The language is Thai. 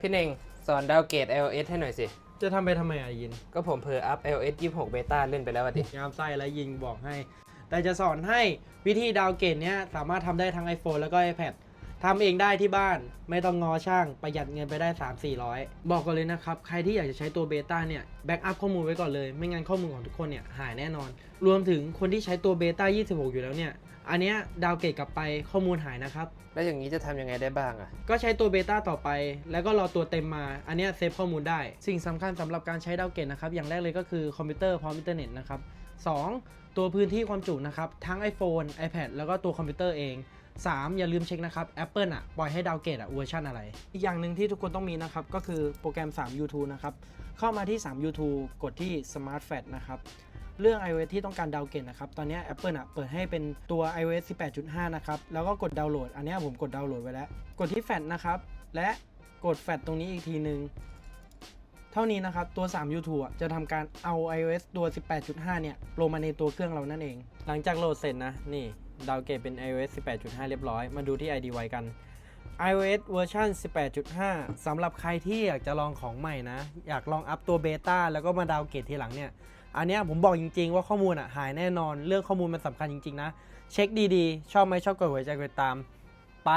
พี่เน่งสอนดาวเกต LS ให้หน่อยสิ จะทำไปทำไมอะยินก็ผมเผลออัพ LS 26 Beta เล่นไปแล้วอะดิงามไส้และยิงบอกให้ แต่จะสอนให้วิธีดาวน์เกรดเนี้ยสามารถทำได้ทั้ง iPhone แล้วก็ iPad ทำเองได้ที่บ้านไม่ต้องงอช่างประหยัดเงินไปได้ 3 400 บอกก่อนเลยนะครับ ใครที่อยากจะใช้ตัวเบต้าเนี่ยแบ็กอัพข้อมูลไว้ก่อนเลย ไม่งั้นข้อมูลของทุกคนเนี่ยหายแน่นอน รวมถึงคนที่ใช้ตัวเบต้า26 อยู่แล้วเนี่ย อันเนี้ยดาวน์เกรดกลับไปข้อมูลหายนะครับ แล้วอย่างนี้จะทำยังไงได้บ้างอะก็ใช้ตัวเบต้าต่อไป แล้วก็รอตัวเต็มมา อันเนี้ยเซฟข้อมูลได้ สิ่งสำคัญสำหรับการใช้ดาวเกตนะครับอย่างแรกเลยก็คือคอมพิวเตอร์พร้อมอินเทอร์เน็ตนะครับ 2. ตัวพื้นที่ความจุนะครับทั้ง iPhone iPad แล้วก็ตัวคอมพิวเตอร์เอง 3. อย่าลืมเช็คนะครับ Apple อะ ปล่อยให้ดาวเกตอะเวอร์ชันอะไร อีกอย่างหนึ่งที่ทุกคนต้องมีนะครับ ก็คือโปรแกรม 3 YouTube นะครับ เข้ามาที่ 3 YouTube กดที่ Smart f a t นะครับ เรื่อง iOS ที่ต้องการดาวเกรดนะครับ ตอนนี้ Apple อะเปิดให้เป็นตัว iOS 18.5 นะครับ แล้วก็กดดาวน์โหลด อันนี้ผมกดดาวน์โหลดไว้แล้ว กดที่แฟลชนะครับ และกดแฟลชตรงนี้อีกทีหนึ่งเท่านี้นะครับ ตัว 3 YouTube จะทำการเอา iOS ตัว 18.5 เนี่ยลงมาในตัวเครื่องเรานั่นเอง หลังจากโหลดเสร็จนะ นี่ ดาวเกตเป็น iOS 18.5 เรียบร้อย มาดูที่ IDY กัน iOS เวอร์ชัน18.5 สำหรับใครที่อยากจะลองของใหม่นะ อยากลองอัพตัวเบต้าแล้วก็มาดาวเกตทีหลังเนี่ย อันเนี้ยผมบอกจริงๆว่าข้อมูลอะหายแน่นอน เรื่องข้อมูลมันสำคัญจริงๆนะ เช็คดีๆ ชอบไหมชอบกดหัวใจกดตาม ไป